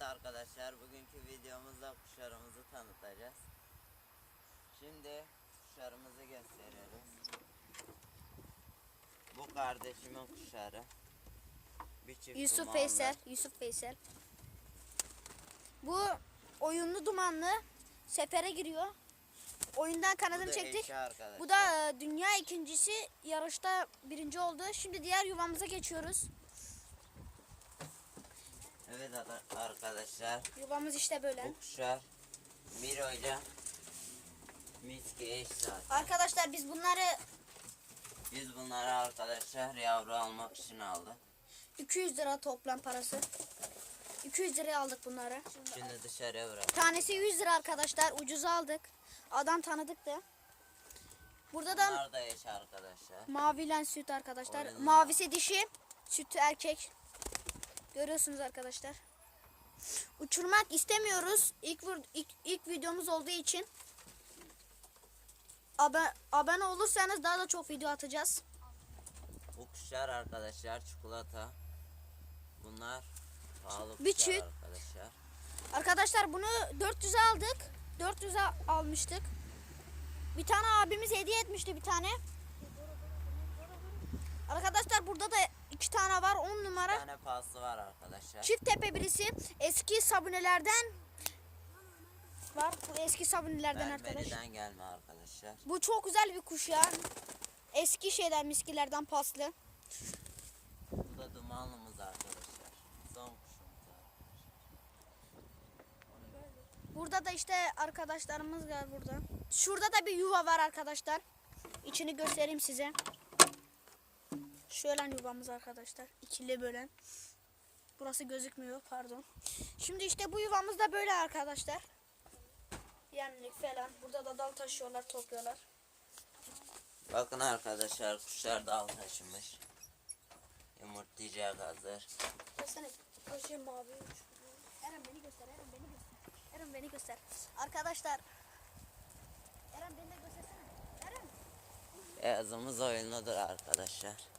Evet arkadaşlar bugünkü videomuzda kuşlarımızı tanıtacağız. Şimdi kuşlarımızı gösteriyoruz. Bu kardeşimin kuşları. Bir çift Yusuf dumanlı. Veysel, Yusuf Veysel. Bu oyunlu dumanlı sefere giriyor. Oyundan Bu kanadını da çektik. eşi arkadaşlar. Bu da e, dünya ikincisi yarışta birinci oldu. Şimdi diğer yuvamıza geçiyoruz. Arkadaşlar Yuvamız işte böyle. bu kuşlar Miro ile Miski eş zaten. Arkadaşlar biz bunları Biz bunları arkadaşlar yavru almak için aldık. 200 lira toplam parası. 200 liraya aldık bunları. Şimdi dışarıya bırak. Tanesi 100 lira arkadaşlar. Ucuza aldık. Adam tanıdık da. Burada da Bunlar da eş arkadaşlar. mavilen süt arkadaşlar. Oyunlu. Mavisi dişi, sütü erkek. Görüyorsunuz arkadaşlar. Uçurmak istemiyoruz. İlk, ilk, ilk videomuz olduğu için. Abone, abone olursanız daha da çok video atacağız. Bu kuşlar arkadaşlar çikolata. Bunlar pahalı Bir kuşlar çift. arkadaşlar. Arkadaşlar bunu 400'e aldık. 400'e almıştık. Bir tane abimiz hediye etmişti bir tane. Arkadaşlar burada da iki tane var 10 Bir numara. tane pası var arkadaşlar. Çift tepe birisi eski sabunelerden var. Bu eski sabunelerden arkadaş. Berberiden gelme arkadaşlar. Bu çok güzel bir kuş ya. Eski şeyler miskilerden paslı. Bu da dumanlımız arkadaşlar. Son kuşumuz arkadaşlar. Burada da işte arkadaşlarımız var burada. Şurada da bir yuva var arkadaşlar. İçini göstereyim size. Şöyle yuvamız arkadaşlar. İkili bölen. Burası gözükmüyor pardon. Şimdi işte bu yuvamız da böyle arkadaşlar. Yemlik falan. Burada da dal taşıyorlar topluyorlar. Bakın arkadaşlar kuşlar dal taşımış. Yumurtlayacak hazır. Göstersene. Koşayım mavi. Eren beni göster. Eren beni göster. Eren beni göster. Arkadaşlar. Eren beni de göstersene. Eren. Beyazımız oyunludur arkadaşlar.